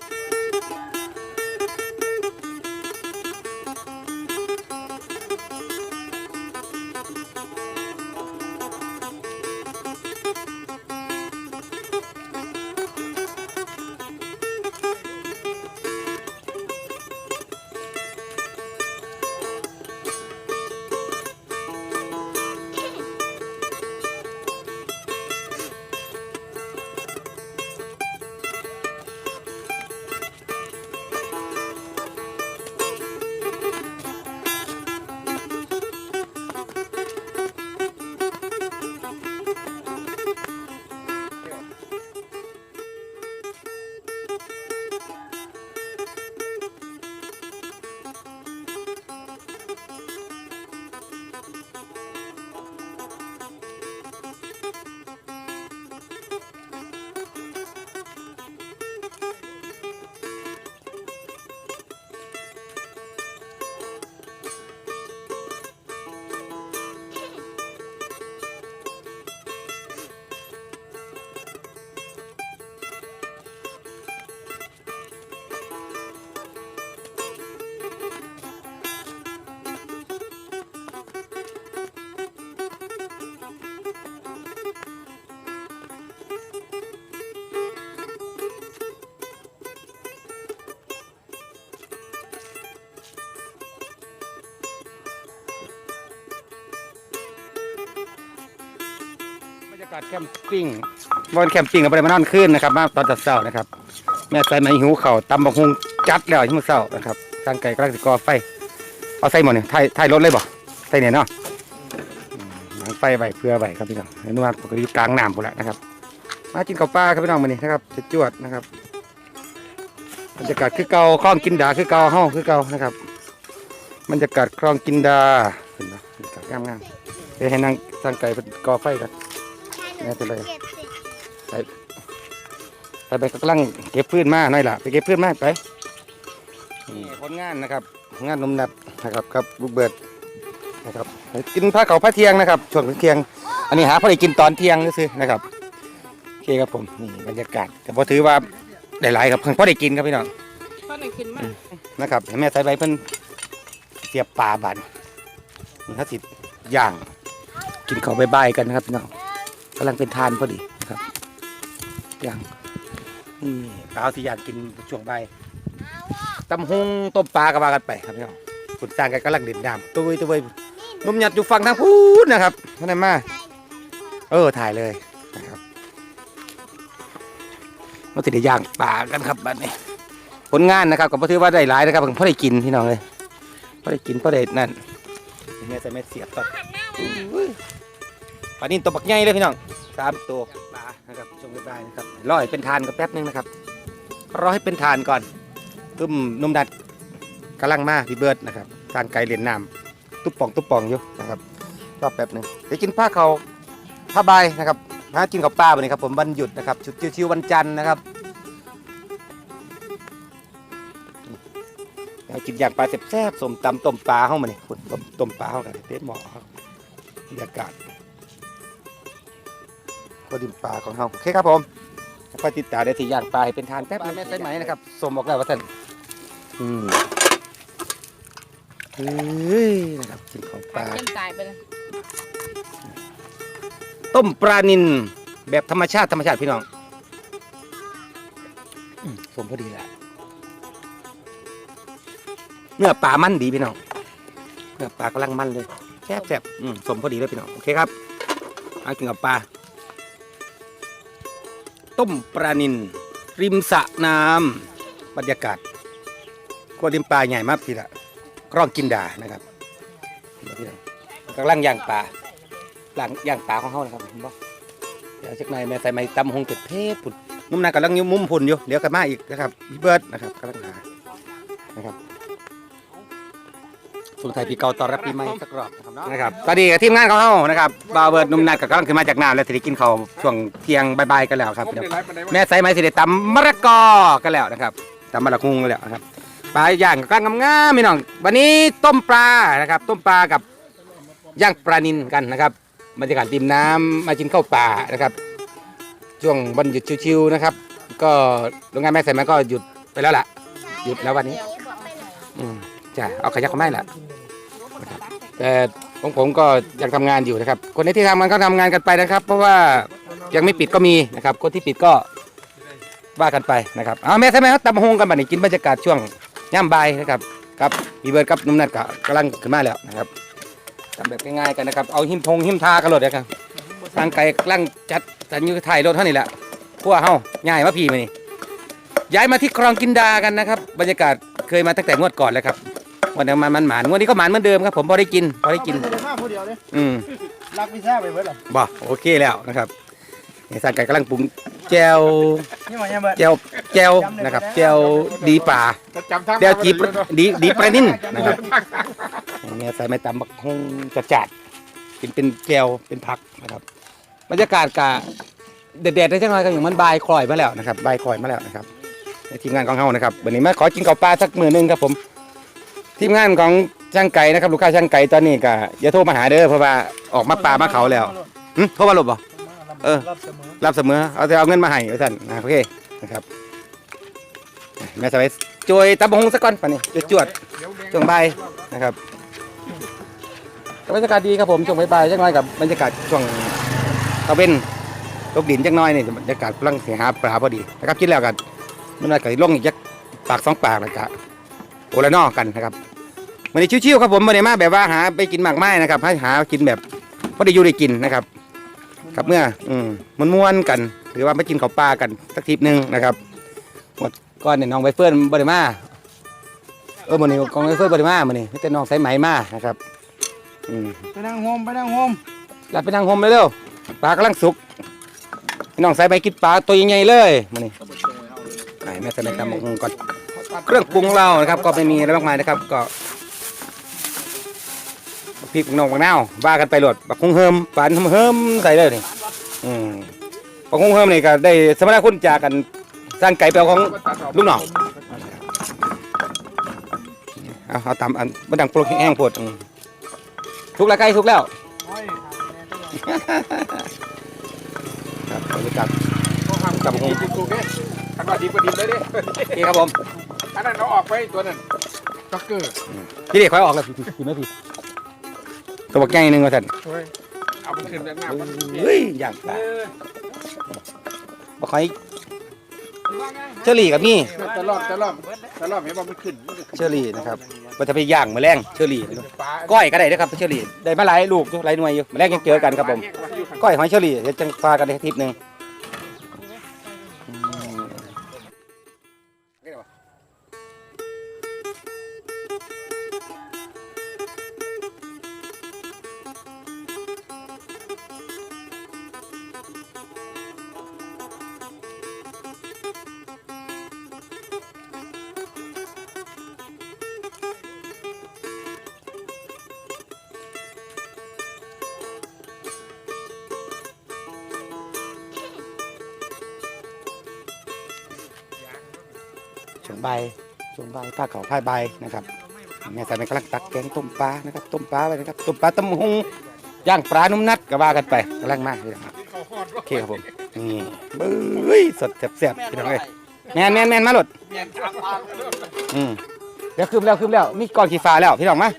บ รรยาศแคมปิ้งบอนแคมปิ้งกับไปมานอนคืนนะครับ มาตอนเช้านะครับ แม่ใส่ไม้หิวเข่าวตำบักฮุงจัดแล้วที่มือเช้านะครับทางไก่กำลังจะก่อไฟ เอาใส่หมดเนี่ยถ่ายถ่ายรถเลยบ่ใส่เนี่ยเนาะอืมหลังไฟไว้เพื่อไว้ครับพี่น้องเห็นว่าปกติกลางน้ำหมดแล้วนะครับ มากินข้าวปลาครับพี่น้องมื้อนี้นะครับจะจวดนะครับบรรยากาศคือเก่าคลองกินดาคือเก่าห้องคือเก่านะครับบรรยากาศคลองกินดาเห็นไหมบรรยากาศงามๆเดี๋ยวให้นางทางไก่กอไฟกัน ไม่เป็นไรไปไปกำลังเก็บพืชมาหน่อยล่ะไปเก็บพืชมาไปนี่ผลงานนะครับ งานนมนัดนะครับกับลูกเบิดนะครับไปกินผ้าเขาวผ้าเที่ยงนะครับช่วงเที่ยง อันนี้หาพอได้กินตอนเที่ยงซื้อๆนะครับโอเคครับผมนี่บรรยากาศแต่พอถือว่าได้หลายครับเพิ่งพอได้กินครับพี่น้องก็ไหนขึ้นมานะครับให้แม่ใส่ใบเพิ่นเสียบปลาบันนี่เขาสิย่างกินข้าวใบายๆกันนะครับพี่น้อง กำลังเป็นทานพอดีครับอย่างนี่ปลาที่ย่างกินช่วงใบตำฮงต้มปลาก็ว่ากันไปครับพี่น้องคุณสร้างกันกำลังเด่นดำตุ้ยตุ้ยนุ่มหยัดอยู่ฝั่งทางพูดนะครับท่านมาเออถ่ายเลยนะครับเราติดย่างปลากันครับบัดนี้ผลงานนะครับก็บ่ถือว่าได้หลายนะครับเพิ่งพอได้กินพี่น้องเลยพอได้กินพอได้นั่นแม่ใส่แม่เสียบก่อนอุ้ย ปลานิ่ตัวบักใหญ่เลยพี่น้องสามตัวปลานะครับชมกันได้นะครับรอให้เป็นทานก็แป๊บนึงนะครับรอให้เป็นทานก่อนตึมนุ่มดัดกำลังมาพี่เบิร์ดนะครับทางไกลเหรียญน้ำตุ๊บป่องตุ๊บป่องอยู่นะครับรอแป๊บนึงเดี๋ยวกินผ้าเขาวผ้าใบนะครับหากินกับป้าวันนี้ครับผมวันหยุดนะครับชุดชิวๆวันจันทร์นะครับเอากินอย่างปลาแซ่บๆสมตำต้มปลาเข้ามาเนี่ยคุณต้มต้มปลาเข้ากันเต็มหม้อบรรยากาศ ก็ดินปลาของเราโอเคครับผมแล้วก็ติดตามได้ที่ย่างปลาให้เป็นทานแป๊บนึงแม่ใส่ไหมนะครับสมบอกแล้วว่าท่านอืมเฮ้ยนะครับกินของปลาเส้นตายไปเลยต้มปลานินแบบธรรมชาติธรรมชาติพี่น้องอืมสมพอดีแหละเนื้อปลามันดีพี่น้องเนื้อปลากำลังมันเลยแซ่บแซ่บๆอืมสมพอดีเลยพี่น้องโอเคครับเอากินกับปลา ต้มปลานินริมสระน้ำบรรยากาศก็ริมปลาใหญ่มากพี่ละกล้องกินดานะครับกำลังย่างปลาหลังย่างปลาของเขานะครับเห็นบ่เดี๋ยวจักหน่อยแม่ใส่ไม้ตำหงเป็ดเพชรพุ่นนุ่มนากำลังยุ่มุมพุ่นอยู่เดี๋ยวกลับมาอีกนะครับพี่เบิร์ดนะครับกำลังหานะครับ ส่งท้ายปีเก่าต้อนรับปีใหม่สักรอบนะครับตอนนี้กับทีมงานของเขานะครับบาวเบิร์ดนุ่มนัดก็กำลังขึ้นมาจากน้ำแล้วสิได้กินข้าวช่วงเที่ยงบ่ายๆกันแล้วครับเดี๋ยวแม่ใส่ไม้สิได้ตำมะละกอกันแล้วนะครับตำมะละกุงกันแล้วนะครับปลาย่างก็กำลังงามๆพี่น้องวันนี้ต้มปลานะครับ ต้มปลากับย่างปลานินกันนะครับบรรยากาศริมน้ำมากินข้าวป่านะครับ ช่วงวันหยุดชิวๆนะครับ ก็โรงงานแม่ใส่มันก็หยุดไปแล้วล่ะหยุดแล้ววันนี้อืม จ้ะเอาขยักเขาไม่ละนะครับแต่ของผมก็ยังทำงานอยู่นะครับ คนที่ทำงานก็ทำงานกันไปนะครับ เพราะว่ายังไม่ปิดก็มีนะครับ คนที่ปิดก็ว่ากันไปนะครับเอาแม่ใช่ไหมครับตำฮงกันบัดนี้กินบรรยากาศช่วงย่ำบ่ายนะครับครับพี่เบิร์ดกับนุ่มนัดก็กำลังขึ้นมาแล้วนะครับทำแบบง่ายๆกันนะครับเอาหิมพงหิมทากันเลยนะครับทางไก่กำลังจัดสัญญาถ่ายรถเท่านี้แหละพวกเฮาง่ายมาพี่มานี่ย้ายมาที่คลองกินดากันนะครับ บรรยากาศเคยมาตั้งแต่งวดก่อนแล้วครับ วันนั้นมันมันหมานงวดนี้ก็หมานเหมือนเดิมครับผมพอได้กินพอได้กินไม่ได้มาผู้เดียวเลยอืมรักพิซซ่าไปเบิดหรอบ่โอเคแล้วนะครับนี่สันไก่กำลังปรุงแจวนี่มันยังเบิดแจวแจวนะครับแจวดีป่าจำทางแจวจีบดีดีปลานิ่นนะครับเนี่ยใส่ไม้ตำบักฮงจัดจัดๆกินเป็นแจวเป็นผักนะครับบรรยากาศกะเด็ดๆได้จังหน่อยก็อย่างมันบายคลอยมาแล้วนะครับบายคลอยมาแล้วนะครับในทีมงานของเฮานะครับวันนี้มาขอกินข้าวปลาสักมื้อหนึงครับผม ทีมงานของช่างไก่นะครับ ลูกค้าช่างไก่ตอนนี้ก็อย่าโทรมาหาเด้อเพราะว่าออกมาป่ามาเขาแล้วหึโทรมาหลบบ่ เออ รับเสมอรับเสมอเอาแต่เอาเงินมาให้ไว้ท่านนะโอเคนะครับแม่สบายจวยตะบงสักก้อนป่ะนี่จวดๆช่วงบ่ายนะครับบรรยากาศดีครับผมช่วงบ่ายๆจังน้อยกับบรรยากาศช่วงตะเวนตกดินจังน้อยนี่บรรยากาศกำลังเสียหาปลาพอดีนะครับกินแล้วกันมันน่าจะลงอีกจักปากสองปากแล้วก็โอละนอกันนะครับ มันนี้ชิวๆครับผมมันนี้มาแบบว่าหาไปกินมากไม้นะครับให้หากินแบบพอได้อยู่ได้กินนะครับครับเมื่ออืมมันม้วนๆกัน หรือว่าไปกินข้าวปลากันสักทริปหนึ่งนะครับหมดก้อนเนี่ยน้องใบเฟิร์นบริมาเออมันนี่กองใบเฟิร์นบริมามันนี่แต่น้องสายไหมมานะครับอืมไปนั่งโฮมไปนั่งโฮมหลับไปนั่งโฮมเลยเร็วปลากำลังสุกพี่น้องสายไหมกินปลาตัวใหญ่ๆเลยมันนี่ไก่แม่สายไหมตำบักหุ่งก่อนเครื่องปรุงเรานะครับ ก็ไม่มีอะไรมากมายนะครับ ก็ พริกน้องบางนาวว่ากันไปโหลดบักฮุ้งเฮิมปานเฮิมๆใส่เลยนี่อืมปองคงเพิ่มนี่ก็ได้สมณคุณจากกันสร้างไก่เปียวของลูกน้องเอาเอาตามอันบันดังโปรแห้งโพดอืมทุกแล้วไก่ทุกแล้วโอ้ยครับบรรยากาศกับผมดิบถูกเด้ขันว่าดิบก็ดิบเลยเด้โอเคครับผมอันนั้นเราออกไปตัวนั้นจ็อกเกอร์พี่เด็กคอยออกแล้วพี่พี่ไม่พี่ ตัวบักแก้งหนึ่งว่าท่านเฮ้ยเอาไปขึ้นด้านหน้ามันเฮ้ยอย่างปลาบักคอยเชอรี่กับนี่ตลอดตลอดตลอดให้ว่ามันขึ้นมันก็ขึ้นเชอรี่นะครับมันจะไปย่างแมลงเชอรี่ปลาก้อยก็ได้นะครับเชอรี่ได้มาหลายลูกอยู่หลายหน่วยอยู่แมลงยังเจอกันครับผม ก้อยหอยเชอรี่เดี๋ยวจังฟากันในอาทิตย์หนึ่ง ช่วงบ่ายช่วงบ่ายผ้าเขาวผ้าใบายนะครับแม่ใส่เป็นกำลังตักแกงต้มปลานะครับต้มปลาไปนะครับต้มปลาตำหุงย่างปลานุ่มนัดก็ว่ากันไปกำลังมากเลยนะครับโอเคครับผมนี่เบ้ยสดแซ่บๆพี่น้องเอ้ยแมนแมนแมนมาหลดอืมเดี๋ยวคืมแล้วคืมแล้วมีก้อนขี้ฟ้าแล้วพี่น้องมา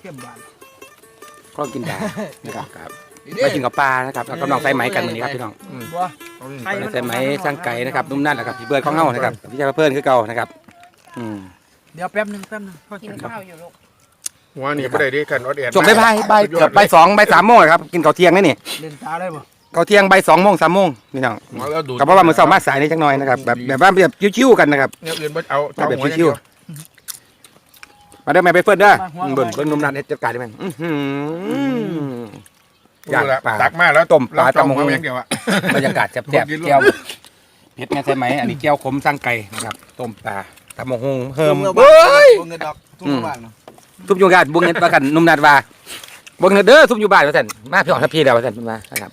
เข้มบานก้อนกินดานะครับครับ มากินกับปลานะครับแล้วก็น้องใส่ไหมกันวันนี้ครับพี่น้องบัวใส่ไหมสร้างไก่นะครับนุ่มนัดนะครับพี่เบิร์ดของเฮานะครับพี่ชายเพื่อนคือเก่านะครับ อืม เดี๋ยวแป๊บหนึงแป๊บหนึงพ่อกิกินนข้าวอยู่ลูกหัวนี่ไม่ได้ดีกันอดแอนจบไปบ่ายบ่ายเกือบบ่ายสองบ่ายสามโมงครับกินข้าวเที่ยงนี่นี่เล่นตาได้บ่ข้าวเที่ยงบ่ายสองโมงสามโมงนี่น้องหัวแล้วดูดกับเพราะว่ามื้อเช้ามาสายนิดจังหน่อยนะครับแบบแบบว่าแบบชิวๆกันนะครับ เนี่ยอื่นบ่เอาถ้าแบบหัวชิวๆมาเด้อแม่ไปเฟิร์นเด้ออืมเบิ่งเบิ่งนุ่มนัดเฮ็ดจัดการได้ไหมอื้อหือ อย่างย่างปลาตักมาแล้วต้มปลาเรตำบักหุ่งเอย่างเดียวอะบรรยากาศแซ่บบ่กินๆรวมแก้วเผ็ดแม่ใช่ไหมอันนี้แก้วขมสร้างไก่นะครับต้มปลาตำบักหุ่งเพิ่มเฮ้ยเงินดอกทุ่งบ้านเนาะทุบอยู่บ้านบวงเงินประกันนุ่มนัดว่าบวงเงินเด้อทุบอยู่บ้านว่าซั่นมาพี่ออกทัพพี่แล้วว่าซั่นเพิ่นว่านะครับ